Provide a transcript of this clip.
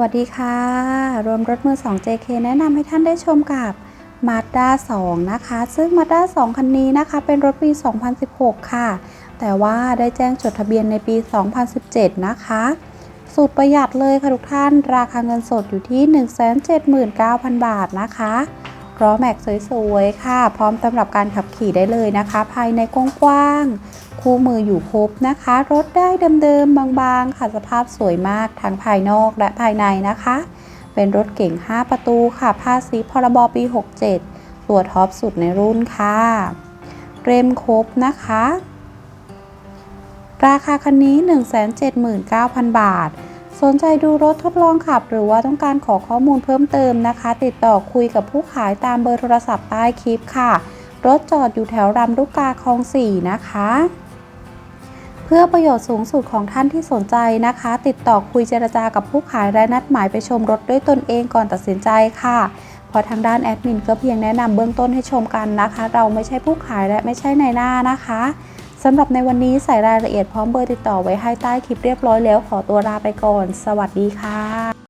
วัสดีค่ะ รวมรถมือ 2 JK แนะนำให้ท่านได้ชมกับ Mazda 2 นะคะ ซึ่ง Mazda 2 คันนี้นะคะ เป็นรถปี 2016 ค่ะ แต่ว่าได้แจ้งจดทะเบียนในปี 2017 นะคะสุดประหยัดเลยค่ะทุกท่าน ราคาเงินสดอยู่ที่ 179,000 บาทนะคะ ล้อแม็กสวยๆ ค่ะ พร้อมสำหรับการขับขี่ได้เลยนะคะ ภายในกว้างๆ คู่มืออยู่ครบนะคะ รถได้เดิมๆ บางๆ ค่ะสภาพสวยมากทั้งภายนอกและภายในนะคะ เป็นรถเก่ง 5 ประตูค่ะภาษีพรบปี 67 ตัวท็อปสุดในรุ่นค่ะ เรมครบนะคะ ราคาคันนี้ 179,000 บาท สนใจดูรถทดลองขับ หรือว่าต้องการขอข้อมูลเพิ่มเติมนะคะ ติดต่อคุยกับผู้ขายตามเบอร์โทรศัพท์ใต้คลิปค่ะ รถจอดอยู่แถวรำลูกกาคลอง 4 นะคะ เพื่อประโยชน์สูงสุดของท่านที่สนใจนะคะ ติดต่อคุยเจรจากับผู้ขายและนัดหมายไปชมรถด้วยตนเองก่อนตัดสินใจค่ะเพราะทางด้านแอดมินก็เพียงแนะนำเบื้องต้นให้ชมกันนะคะ เราไม่ใช่ผู้ขายและไม่ใช่ในายหน้านะคะ สำหรับในวันนี้ใส่รายละเอียดพร้อมเบอร์ติดต่อไว้ให้ใต้คลิปเรียบร้อยแล้วขอตัวลาไปก่อน สวัสดีค่ะ